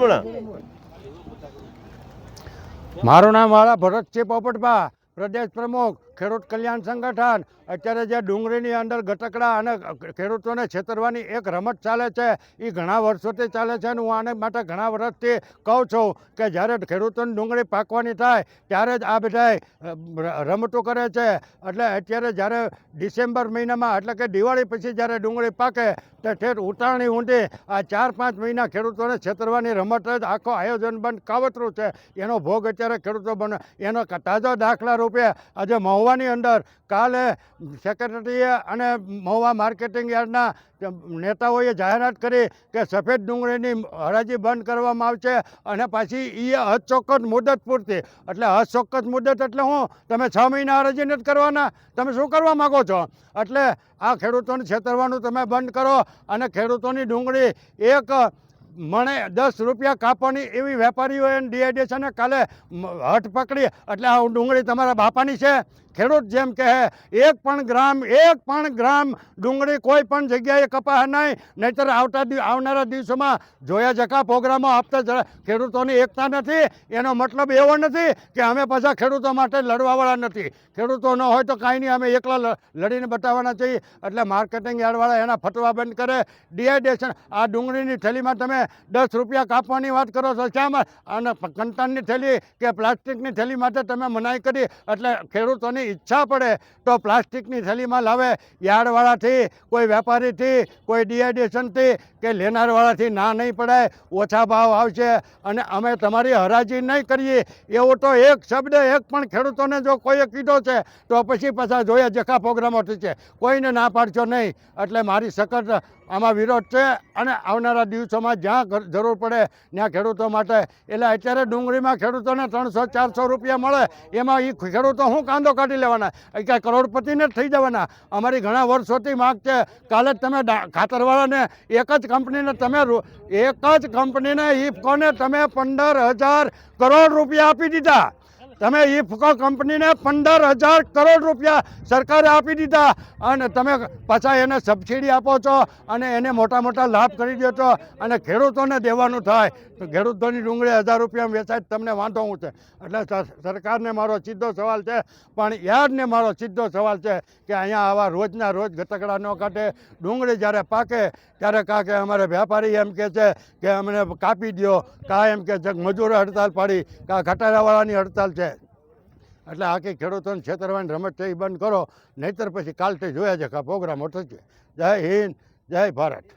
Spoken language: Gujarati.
હમણાં મારું નામ વાળા છે પોપટભા પ્રદેશ પ્રમુખ. ખેડૂત કલ્યાણ સંગઠન. અત્યારે જે ડુંગળીની અંદર ગટકડા અને ખેડૂતોને છેતરવાની એક રમત ચાલે છે એ ઘણા વર્ષોથી ચાલે છે અને હું આને માટે ઘણા વર્ષથી કહું છું કે જ્યારે ખેડૂતોની ડુંગળી પાકવાની થાય, ત્યારે જ આ બધાય રમતો કરે છે. એટલે અત્યારે જ્યારે ડિસેમ્બર મહિનામાં, એટલે કે દિવાળી પછી જ્યારે ડુંગળી પાકે, તે ઠેઠ ઉતારણી ઊંધી, આ ચાર પાંચ મહિના ખેડૂતોને છેતરવાની રમત જ આખો આયોજન બંધ કાવતરું છે. એનો ભોગ અત્યારે ખેડૂતો બને, એનો તાજા દાખલા રૂપે આજે મહુવાની અંદર કાલે સેક્રેટરીએ અને મહુવા માર્કેટિંગ યાર્ડના નેતાઓએ જાહેરાત કરી કે સફેદ ડુંગળીની હરાજી બંધ કરવામાં આવશે અને પાછી એ અચોક્કસ મુદત પૂરતી. એટલે અચોક્કસ મુદત એટલે હું? તમે છ મહિના હરાજી નથી કરવાના? તમે શું કરવા માગો છો? એટલે આ ખેડૂતોને છેતરવાનું તમે બંધ કરો અને ખેડૂતોની ડુંગળી એક મણે દસ રૂપિયા કાપવાની એવી વેપારીઓએ ડીઆઈડીએસને કાલે હટ પકડી. એટલે આ ડુંગળી તમારા બાપાની છે? ખેડૂત જેમ કહે, એક પણ ગ્રામ, એક પણ ગ્રામ ડુંગળી કોઈ પણ જગ્યાએ કપાય નહીં. નહીતર આવતા આવનારા દિવસોમાં જોયા જકા પ્રોગ્રામો આપતા ખેડૂતોની એકતા નથી, એનો મતલબ એવો નથી કે અમે પાછા ખેડૂતો માટે લડવાવાળા નથી. ખેડૂતો ન હોય તો કાંઈ નહીં, અમે એકલા લડીને બતાવવાના છીએ. એટલે માર્કેટિંગ યાર્ડવાળા એના ફટવા બંધ કરે. ડિહાઇડ્રેશન, આ ડુંગળીની થેલીમાં તમે દસ રૂપિયા કાપવાની વાત કરો છો શામાં અને કંટાનની થેલી કે પ્લાસ્ટિકની થેલી માટે તમે મનાઈ કરી. એટલે ખેડૂતોની ઈચ્છા પડે તો પ્લાસ્ટિકની થેલીમાં લાવે. યાર્ડવાળાથી, કોઈ વેપારીથી, કોઈ ડિહાઇડ્રેશનથી કે લેનારવાળાથી ના નહીં પડાય ઓછા ભાવ આવશે અને અમે તમારી હરાજી નહીં કરીએ. એવો તો એક શબ્દ એક પણ ખેડૂતોને જો કોઈએ કીધો છે, તો પછી પાછા જોયા જખા પ્રોગ્રામો થશે કોઈને ના પાડશો નહીં. એટલે મારી સખત આમાં વિરોધ છે અને આવનારા દિવસોમાં જ્યાં જરૂર પડે ત્યાં ખેડૂતો માટે. એટલે અત્યારે ડુંગળીમાં ખેડૂતોને ત્રણસો ચારસો રૂપિયા મળે. એમાં એ ખેડૂતો શું કાંદો કાઢી લેવાના. કે કરોડપતિને થઈ જવાના. અમારી ઘણા વર્ષોથી માગ છે. કાલે તમે ખાતરવાળાને એક જ કંપનીને તમે એક જ કંપનીને ઇફકોને તમે પંદર હજાર કરોડ રૂપિયા આપી દીધા. તમે ઇફકો કંપનીને પંદર હજાર કરોડ રૂપિયા સરકારે આપી દીધા. અને તમે પાછા એને સબસિડી આપો છો અને એને મોટા મોટા લાભ કરી દો છો અને ખેડૂતોને દેવાનું થાય. તો ખેડૂતોની ડુંગળી હજાર રૂપિયામાં વેચાય તમને વાંધો હું છે? એટલે સરકારને મારો સીધો સવાલ છે, પણ યાદને મારો સીધો સવાલ છે કે અહીંયા આવા રોજના રોજ ગતકડા ન કાઢે. ડુંગળી જ્યારે પાકે, ત્યારે કાં કે અમારે વેપારી એમ કહે છે કે અમને કાપી દો કાં એમ કે છે મજૂરો હડતાલ પાડી, કાં ઘટાડાવાળાની હડતાલ છે. એટલે આખી ખેડૂતોને છેતરવાની રમત છે, એ બંધ કરો. નહીતર પછી કાલથી જોયા છે કાં પ્રોગ્રામ થશે જય હિન્દ, જય ભારત.